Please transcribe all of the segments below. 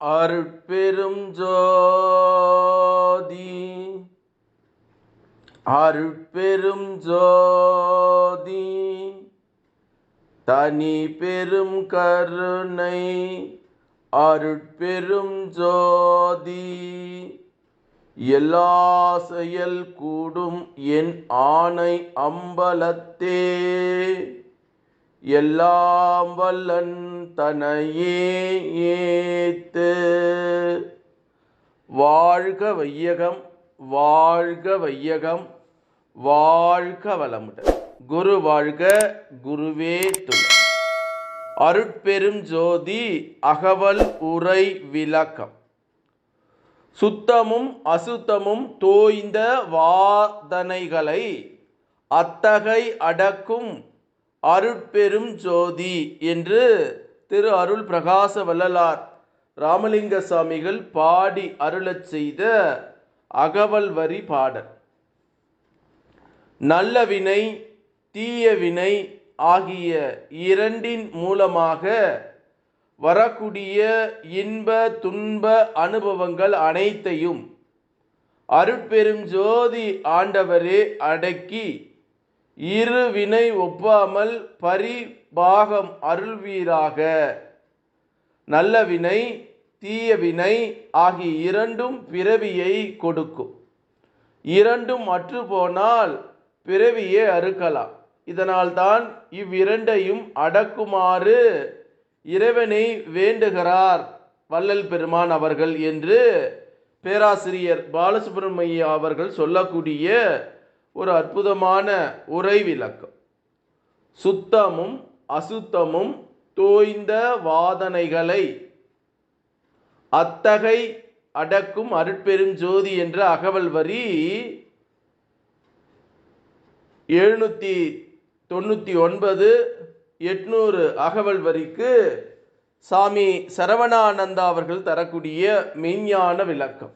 அருட்பெரும் ஜோதி அருட்பெரும் ஜோதி தனி பெரும் கருணை அருட்பெரும் ஜோதி. எல்லா செயல் கூடும் என் ஆணை அம்பலத்தே. எல்லாம் வல்லன் தனையே ஏத்து. வாழ்க வையகம் வாழ்க வையகம் வாழ்க வளமுடன். குரு வாழ்க குருவே துணை. அருட்பெரும் ஜோதி அகவல் உரை விளக்கம். சுத்தமும் அசுத்தமும் தோய்ந்த வாதனைகளை அத்தகை அடக்கும் அருட்பெரும் ஜோதி என்று திரு அருள் பிரகாச வள்ளலார் ராமலிங்க சாமிகள் பாடி அருளச் செய்த அகவல் வரி பாடல். நல்ல வினை தீய வினை ஆகிய இரண்டின் மூலமாக வரக்கூடிய இன்ப துன்ப அனுபவங்கள் அனைத்தையும் அருட்பெரும் ஜோதி ஆண்டவரே அடக்கி இரு வினை ஒப்பாமல் பரிபாகம் அருள்வீராக. நல்ல வினை தீய வினை ஆகிய இரண்டும் பிறவியை கொடுக்கும். இரண்டும் அற்று போனால் பிறவியே அறுக்கலாம். இதனால்தான் இவ்விரண்டையும் அடக்குமாறு இறைவனை வேண்டுகிறார் வள்ளல் பெருமான் அவர்கள் என்று பேராசிரியர் பாலசுப்ரமணிய அவர்கள் சொல்லக்கூடிய ஒரு அற்புதமான உரை விளக்கம் சுத்தமும் அசுத்தமும் தோய்ந்த வாதனைகளை அத்தகை அடக்கும் அருட்பெருஞ்சோதி என்ற அகவல் வரி எழுநூற்றி தொண்ணூற்றி ஒன்பது எட்நூறு அகவல் வரிக்கு சாமி சரவணானந்தா அவர்கள் தரக்கூடிய மெய்ஞான விளக்கம்.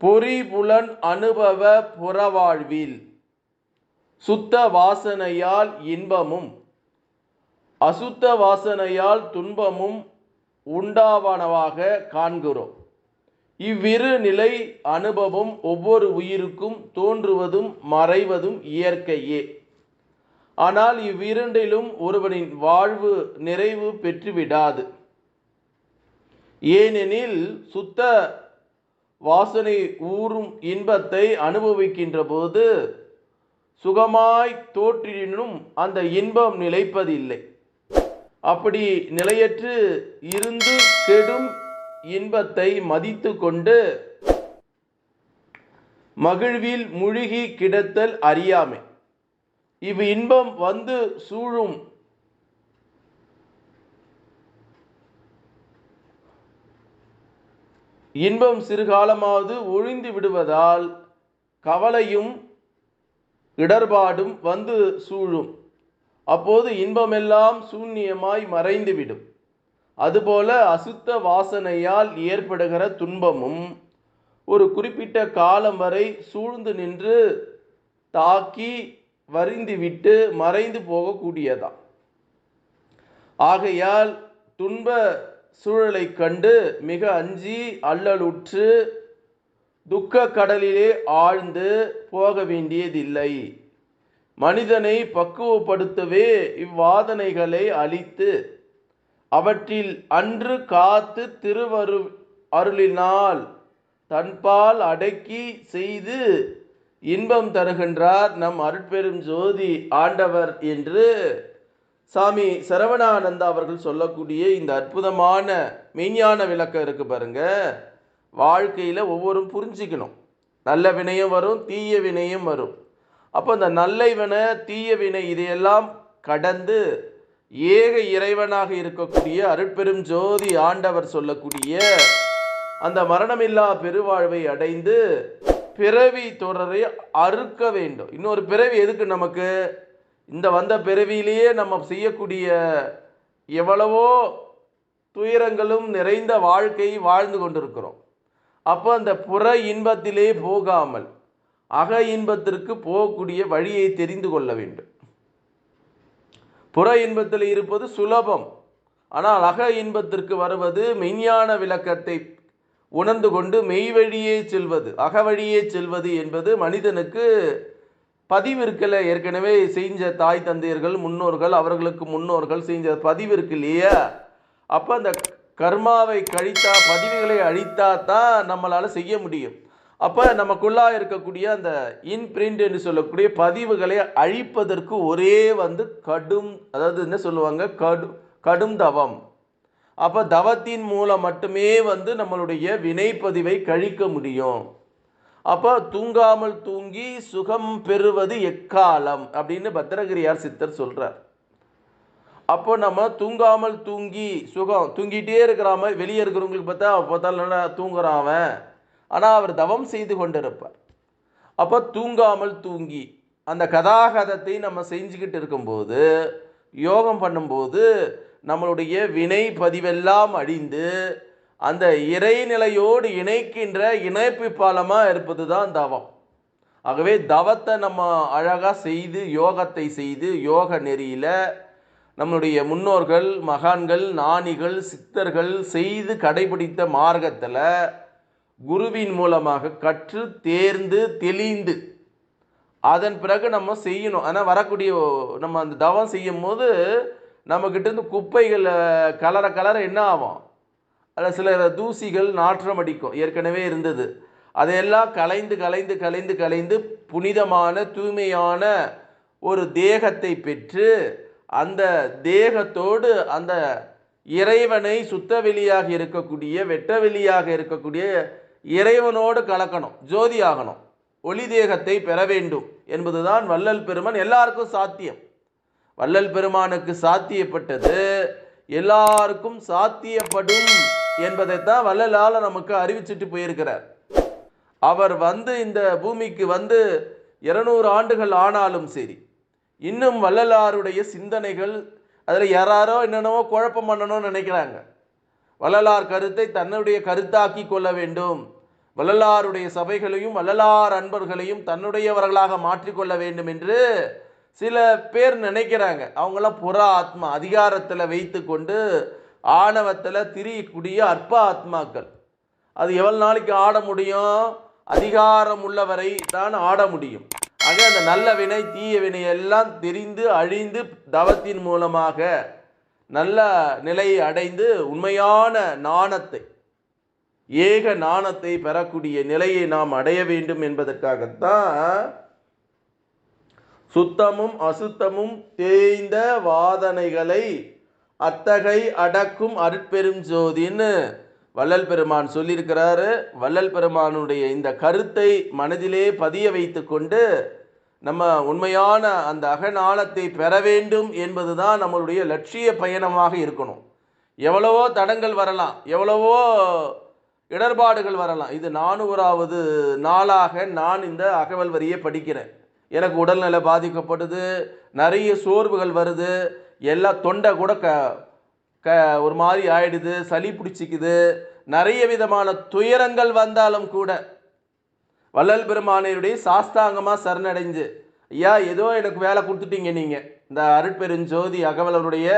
பொறிபுலன் அனுபவ புறவாழ்வில் சுத்த வாசனையால் இன்பமும் அசுத்த வாசனையால் துன்பமும் உண்டாவனவாக காண்கிறோம். இவ்விரு நிலை அனுபவம் ஒவ்வொரு உயிருக்கும் தோன்றுவதும் மறைவதும் இயற்கையே. ஆனால் இவ்விரண்டிலும் ஒருவனின் வாழ்வு நிறைவு பெற்றுவிடாது. ஏனெனில் சுத்த வாசனை ஊறும் இன்பத்தை அனுபவிக்கின்ற போது சுகமாய் தோற்றினும் அந்த இன்பம் நிலைப்பதில்லை. அப்படி நிலையற்று இருந்து கெடும் இன்பத்தை மதித்து கொண்டு மகிழ்வில் முழுகி கிடத்தல் அறியாமை. இவ் இன்பம் வந்து சூழும் இன்பம் சிறுகாலமாவது ஒழிந்து விடுவதால் கவலையும் இடர்பாடும் வந்து சூழும். அப்போது இன்பமெல்லாம் சூன்யமாய் மறைந்துவிடும். அதுபோல அசுத்த வாசனையால் ஏற்படுகிற துன்பமும் ஒரு குறிப்பிட்ட காலம் வரை சூழ்ந்து நின்று தாக்கி வரிந்துவிட்டு மறைந்து போகக்கூடியதாம் ஆகையால் துன்ப சூழலை கண்டு மிக அஞ்சி அல்லலுற்று துக்க கடலிலே ஆழ்ந்து போக வேண்டியதில்லை. மனிதனை பக்குவப்படுத்தவே இவ்வாதனைகளை அழித்து அவற்றில் அன்று காத்து திருவரு அருளினால் தன்பால் அடக்கி செய்து இன்பம் தருகின்றார் நம் அருட்பெரும் ஜோதி ஆண்டவர் என்று சாமி சரவணானந்தா அவர்கள் சொல்லக்கூடிய இந்த அற்புதமான மெய்ஞான விளக்கம் இருக்கு பாருங்க. வாழ்க்கையில் ஒவ்வொரும் புரிஞ்சிக்கணும். நல்ல வினையும் வரும் தீய வினையும் வரும். அப்போ இந்த நல்ல வினை தீய வினை இதையெல்லாம் கடந்து ஏக இறைவனாக இருக்கக்கூடிய அருட்பெரும் ஜோதி ஆண்டவர் சொல்லக்கூடிய அந்த மரணமில்லா பெருவாழ்வை அடைந்து பிறவி தொடரை அறுக்க வேண்டும். இன்னொரு பிறவி எதுக்கு நமக்கு? இந்த வந்த பிறவியிலேயே நம்ம செய்யக்கூடிய எவ்வளவோ துயரங்களும் நிறைந்த வாழ்க்கை வாழ்ந்து கொண்டிருக்கிறோம். அப்போ அந்த புற இன்பத்திலே போகாமல் அக இன்பத்திற்கு போகக்கூடிய வழியை தெரிந்து கொள்ள வேண்டும். புற இன்பத்தில் இருப்பது சுலபம். ஆனால் அக இன்பத்திற்கு வருவது மெய்ஞான விளக்கத்தை உணர்ந்து கொண்டு மெய் வழியே செல்வது அகவழியே செல்வது என்பது மனிதனுக்கு பதிவு இருக்குல்ல ஏற்கனவே செஞ்ச தாய் தந்தையர்கள் முன்னோர்கள் அவர்களுக்கு முன்னோர்கள் செஞ்ச பதிவு இருக்கு இல்லையா? அப்போ அந்த கர்மாவை கழித்தா பதிவுகளை அழித்தா தான் நம்மளால் செய்ய முடியும். அப்போ நமக்குள்ளா இருக்கக்கூடிய அந்த இன்பிரிண்ட் என்று சொல்லக்கூடிய பதிவுகளை அழிப்பதற்கு ஒரே வந்து கடும் அதாவது என்ன சொல்லுவாங்க? கடும் கடும் தவம். அப்போ தவத்தின் மூலம் மட்டுமே வந்து நம்மளுடைய வினைப்பதிவை கழிக்க முடியும். அப்போ தூங்காமல் தூங்கி சுகம் பெறுவது எக்காலம் அப்படின்னு பத்திரகிரியார் சித்தர் சொல்கிறார் அப்போ நம்ம தூங்காமல் தூங்கி சுகம் தூங்கிட்டே இருக்கிற மாதிரி வெளியே இருக்கிறவங்களுக்கு பார்த்தா பார்த்தாலும் நல்லா தூங்குறான் அவன்? ஆனால் அவர் தவம் செய்து கொண்டிருப்பார். அப்போ தூங்காமல் தூங்கி அந்த கதாகதத்தை நம்ம செஞ்சுக்கிட்டு இருக்கும்போது யோகம் பண்ணும்போது நம்மளுடைய வினை பதிவெல்லாம் அழிந்து அந்த இறைநிலையோடு இணைக்கின்ற இணைப்பு பாலமாக இருப்பது தான் தவம். ஆகவே தவத்தை நம்ம அழகாக செய்து யோகத்தை செய்து யோக நெறியில் நம்மளுடைய முன்னோர்கள் மகான்கள் நாணிகள் சித்தர்கள் செய்து கடைபிடித்த மார்க்கத்தில் குருவின் மூலமாக கற்று தேர்ந்து தெளிந்து அதன் பிறகு நம்ம செய்யணும். ஆனால் வரக்கூடிய நம்ம அந்த தவம் செய்யும் போது நம்மக்கிட்ட இருந்து கலர கலர என்ன ஆகும்? அதில் சில தூசிகள் நாற்றம் அடிக்கும். ஏற்கனவே இருந்தது. அதையெல்லாம் கலைந்து கலைந்து கலைந்து கலைந்து புனிதமான தூய்மையான ஒரு தேகத்தை பெற்று அந்த தேகத்தோடு அந்த இறைவனை சுத்த வெளியாக இருக்கக்கூடிய வெட்ட வெளியாக இருக்கக்கூடிய இறைவனோடு கலக்கணும். ஜோதி ஆகணும். ஒளி தேகத்தை பெற வேண்டும் என்பதுதான் வள்ளல் பெருமான் எல்லாருக்கும் சாத்தியம். வள்ளல் பெருமானுக்கு சாத்தியப்பட்டது. எல்லாருக்கும் சாத்தியப்படும் என்பதைத்தான் வள்ளலால் நமக்கு அறிவிச்சிட்டு போயிருக்கிறார். அவர் வந்து இந்த பூமிக்கு வந்து இருநூறு ஆண்டுகள் ஆனாலும் சரி இன்னும் வள்ளலாருடைய சிந்தனைகள் அதில் யாராரோ என்னென்னவோ குழப்பம் பண்ணணும்னு நினைக்கிறாங்க. வள்ளலார் கருத்தை தன்னுடைய கருத்தாக்கி கொள்ள வேண்டும். வள்ளலாருடைய சபைகளையும் வள்ளலார் அன்பர்களையும் தன்னுடையவர்களாக மாற்றிக்கொள்ள வேண்டும் என்று சில பேர் நினைக்கிறாங்க. அவங்களாம் புற ஆத்மா அதிகாரத்தில் வைத்து கொண்டு ஆணவத்தில் திரியக்கூடிய அற்ப ஆத்மாக்கள் அது எவ்வளோ நாளைக்கு ஆட முடியும்? அதிகாரம் உள்ளவரை தான் ஆட முடியும். ஆக அந்த நல்ல வினை தீய வினை எல்லாம் தெரிந்து அழிந்து தவத்தின் மூலமாக நல்ல நிலையை அடைந்து உண்மையான நாணத்தை ஏக நாணத்தை பெறக்கூடிய நிலையை நாம் அடைய வேண்டும் என்பதற்காகத்தான் சுத்தமும் அசுத்தமும் தேய்ந்த வாதனைகளை அத்தகை அடக்கும் அருட்பெரும் ஜோதின்னு வள்ளல் பெருமான் சொல்லியிருக்கிறாரு. வள்ளல் பெருமானுடைய இந்த கருத்தை மனதிலே பதிய வைத்து கொண்டு நம்ம உண்மையான அந்த அகநாளத்தை பெற வேண்டும் என்பதுதான் நம்மளுடைய லட்சிய பயணமாக இருக்கணும். எவ்வளவோ தடங்கள் வரலாம் எவ்வளவோ இடர்பாடுகள் வரலாம். இது நானூறாவது நாளாக நான் இந்த அகவல் வரியை படிக்கிறேன். எனக்கு உடல்நிலை பாதிக்கப்படுது நிறைய சோர்வுகள் வருது எல்லா தொண்டை கூட க க ஒரு மாதிரி ஆயிடுது சளி பிடிச்சிக்குது. நிறைய விதமான துயரங்கள் வந்தாலும் கூட வள்ளல் பெருமானையுடைய சாஸ்தாங்கமாக சரணடைஞ்சு ஐயா ஏதோ எனக்கு வேலை கொடுத்துட்டீங்க நீங்கள் இந்த அருட்பெருஞ்சோதி அகவலருடைய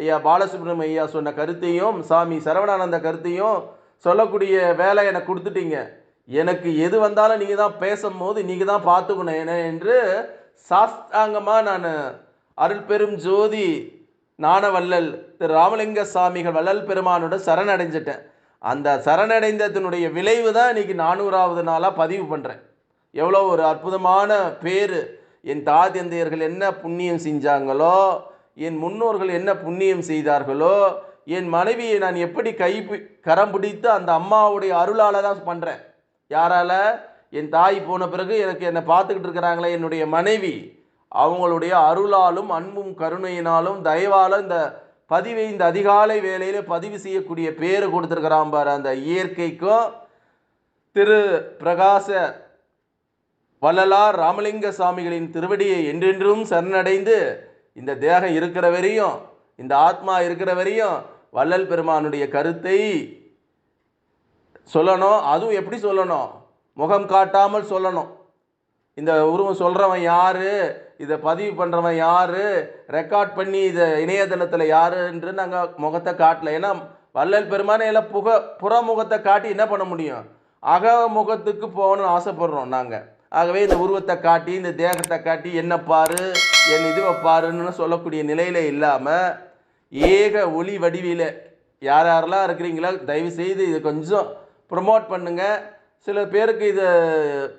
ஐயா பாலசுப்ரமணியம் ஐயா சொன்ன கருத்தையும் சாமி சரவணானந்த கருத்தையும் சொல்லக்கூடிய வேலை எனக்கு கொடுத்துட்டீங்க. எனக்கு எது வந்தாலும் நீங்கள் தான் பேசும்போது நீங்கள் தான் பார்த்துக்கணும். என்ன என்று சாஸ்தாங்கமாக நான் அருள் பெரும் ஜோதி நாணவல்லல் திரு ராமலிங்க சாமிகள் வள்ளல் பெருமானோட சரணடைஞ்சிட்டேன். அந்த சரணடைந்ததனுடைய விளைவு தான் இன்றைக்கி நானூறாவது நாளாக பதிவு பண்ணுறேன் எவ்வளோ ஒரு அற்புதமான பேர். என் தாதியந்தையர்கள் என்ன புண்ணியம் செஞ்சாங்களோ என் முன்னோர்கள் என்ன புண்ணியம் செய்தார்களோ என் மனைவியை நான் எப்படி கை பி- கரம் பிடித்து அந்த அம்மாவுடைய அருளால் தான் பண்ணுறேன் யாரால்? என் தாய் போன பிறகு எனக்கு என்னை பார்த்துக்கிட்டு இருக்கிறாங்களே என்னுடைய மனைவி. அவங்களுடைய அருளாலும் அன்பும் கருணையினாலும் தயவாலும் இந்த பதிவை இந்த அதிகாலை வேலையில் பதிவு செய்யக்கூடிய பேர் கொடுத்துருக்கிறான் பாரு அந்த இயற்கைக்கும் திரு பிரகாச வள்ளலார் ராமலிங்க சாமிகளின் திருவடியை என்றென்றும் சரணடைந்து இந்த தேகம் இருக்கிற வரையும் இந்த ஆத்மா இருக்கிற வரையும் வள்ளல் பெருமானுடைய கருத்தை சொல்லணும். அதுவும் எப்படி சொல்லணும்? முகம் காட்டாமல் சொல்லணும். இந்த உருவம் சொல்கிறவன் யார்? இதை பதிவு பண்ணுறவன் யார்? ரெக்கார்ட் பண்ணி இதை இணையதளத்தில் யார் என்று நாங்கள் முகத்தை காட்டல. ஏன்னா வள்ளல் பெருமானை எல்லாம் புக புறமுகத்தை காட்டி என்ன பண்ண முடியும்? அக முகத்துக்கு போகணும்னு ஆசைப்படுறோம் நாங்கள் ஆகவே இந்த உருவத்தை காட்டி இந்த தேகத்தை காட்டி என்ன பாரு என் இதுவை பாருன்னு சொல்லக்கூடிய நிலையில் இல்லாமல் ஏக ஒளி வடிவில் யார் யாரெல்லாம் இருக்கிறீங்களோ தயவு செய்து இதை கொஞ்சம் ப்ரொமோட் பண்ணுங்கள் சில பேருக்கு இதை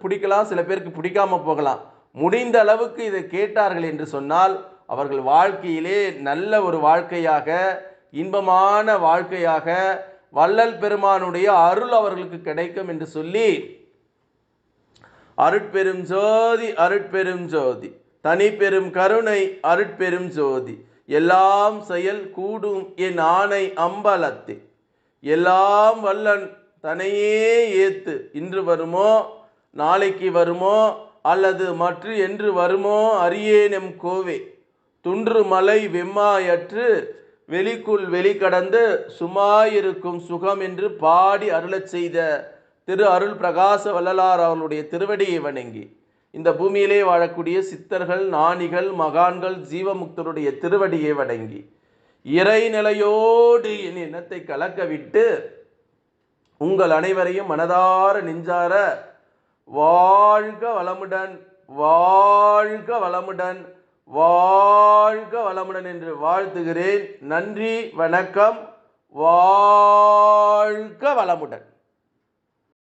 பிடிக்கலாம் சில பேருக்கு பிடிக்காமல் போகலாம். முடிந்த அளவுக்கு இதை கேட்டார்கள் என்று சொன்னால் அவர்கள் வாழ்க்கையிலே நல்ல ஒரு வாழ்க்கையாக இன்பமான வாழ்க்கையாக வள்ளல் பெருமானுடைய அருள் அவர்களுக்கு கிடைக்கும் என்று சொல்லி அருட்பெரும் ஜோதி அருட்பெரும் ஜோதி தனி பெரும் கருணை அருட்பெரும் ஜோதி எல்லாம் செயல் கூடும் என் ஆணை அம்பலத்தே எல்லாம் வல்லன் தனையே ஏத்து இன்று வருமோ நாளைக்கு வருமோ அல்லது மற்ற என்று வருமோ அரியேனெம் கோவே. துன்று மலை வெம்மாயற்று வெளிக்குள் வெளிக்கடந்து சுமாயிருக்கும் சுகம் என்று பாடி அருளச் செய்த திரு அருள் பிரகாச வள்ளலார் அவர்களுடைய திருவடியை வணங்கி இந்த பூமியிலே வாழக்கூடிய சித்தர்கள் நாணிகள் மகான்கள் ஜீவமுக்தருடைய திருவடியை வணங்கி இறைநிலையோடு என் எண்ணத்தை கலக்க விட்டு உங்கள் அனைவரையும் மனதார நெஞ்சார வாழ்க வளமுடன் வாழ்க வளமுடன் வாழ்க வளமுடன் என்று வாழ்த்துகிறேன். நன்றி வணக்கம் வாழ்க வளமுடன்.